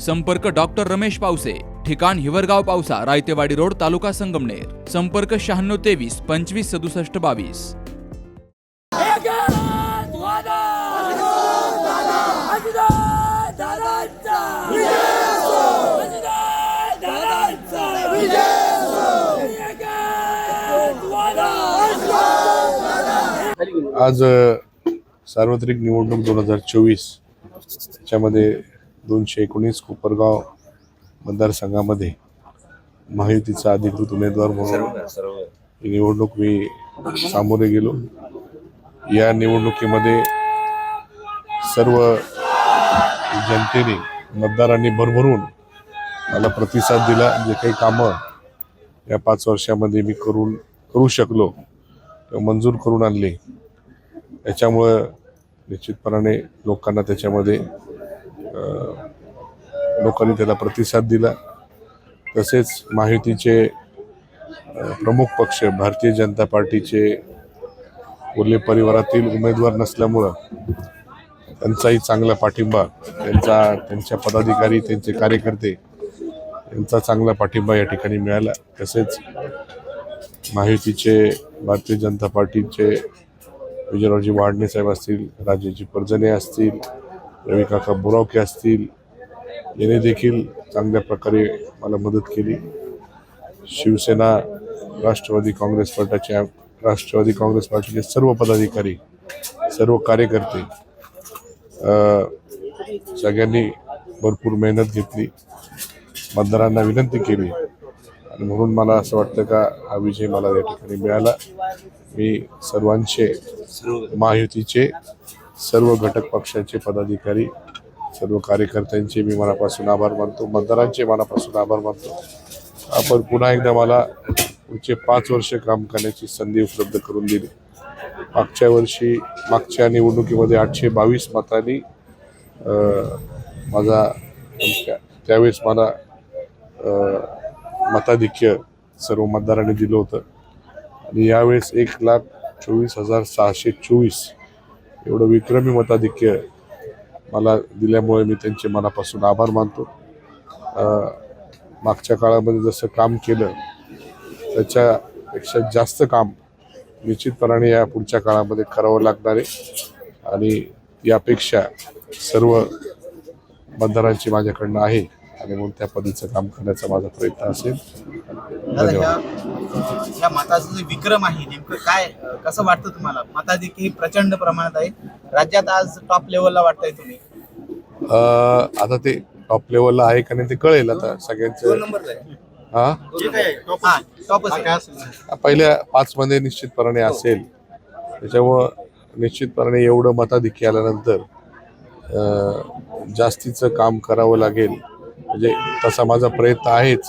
संपर्क डॉक्टर रमेश पावसे ठिकाण हिवरगाव पावसा रायतेवाडी रोड तालुका संगमनेर. संपर्क शहाण्णव तेवीस पंचवीस सदुसष्ट बावीस. आज सार्वत्रिक निवडणूक दोन हजार चोवीस त्याच्यामध्ये दोनशे एकोणीस कोपरगाव मतदारसंघामध्ये महायुतीचा अधिकृत उमेदवार म्हणून ही निवडणूक मी सामोरे गेलो. या निवडणुकीमध्ये सर्व जनतेने मतदारांनी भरभरून मला प्रतिसाद दिला. जे काही कामं या पाच वर्षामध्ये मी करून करू शकलो किंवा मंजूर करून आणले याच्यामुळं निश्चितपणाने लोकांना त्याच्यामध्ये लोकांनी त्याला प्रतिसाद दिला. तसेच माहितीचे प्रमुख पक्ष भारतीय जनता पार्टीचे कोल्हे परिवारातील उमेदवार नसल्यामुळं त्यांचाही चांगला पाठिंबा त्यांचा त्यांच्या पदाधिकारी त्यांचे कार्यकर्ते यांचा चांगला पाठिंबा या ठिकाणी मिळाला. तसेच माहितीचे भारतीय जनता पार्टीचे विजयरावजी वाडणे साहेब असतील राजेजी पर्जने असतील रविकाका काका असतील याने देखील चांगल्या प्रकारे मला मदत केली. शिवसेना राष्ट्रवादी काँग्रेस पक्षाचे राष्ट्रवादी काँग्रेस पार्टीचे सर्व पदाधिकारी सर्व कार्यकर्ते सगळ्यांनी भरपूर मेहनत घेतली. मतदारांना विनंती केली. आणि म्हणून मला असं वाटतं का हा विजय मला या ठिकाणी मिळाला. मी सर्वांचे महायुतीचे सर्व घटक पक्षाचे पदाधिकारी सर्व कार्यकर्त्यांचे मी मनापासून आभार मानतो. मतदारांचे मनापासून आभार मानतो. आपण पुन्हा एकदा मला पुढचे पाच वर्ष काम करण्याची संधी उपलब्ध करून दिली. मागच्या वर्षी मागच्या निवडणुकीमध्ये आठशे बावीस मतांनी माझा त्यावेळेस मला मताधिक्य सर्व मतदारांनी दिलं होतं. आणि यावेळेस एक लाख चोवीस हजार सहाशे चोवीस एवढं विक्रमी मताधिक्य मला दिल्यामुळे मी त्यांचे मनापासून आभार मानतो. मागच्या काळामध्ये जसं काम केलं त्याच्यापेक्षा जास्त काम निश्चितपणाने या पुढच्या काळामध्ये करावं लागणार आहे. आणि यापेक्षा सर्व बंधनांची माझ्याकडनं आहे आणि म्हणून त्या पद्धतीचं काम करण्याचा माझा प्रयत्न असेल. ह्या मताचा जो विक्रम आहे नेमकं काय कसं वाटतं तुम्हाला? मताधिक्य ही प्रचंड प्रमाणात आहे. राज्यात आज टॉप लेवलला वाटतंय तुम्ही. अं, आता ते टॉप लेवलला आहे का नाही ते कळेल आता सगळ्यांचं. हा? हा टॉपच आहे. पहिल्या पाच मध्ये निश्चितपणाने असेल. त्याच्यामुळं निश्चितपणाने एवढं मताधिक्य आल्यानंतर अं, जास्तीचं काम करावं लागेल. म्हणजे तसा माझा प्रयत्न आहेच.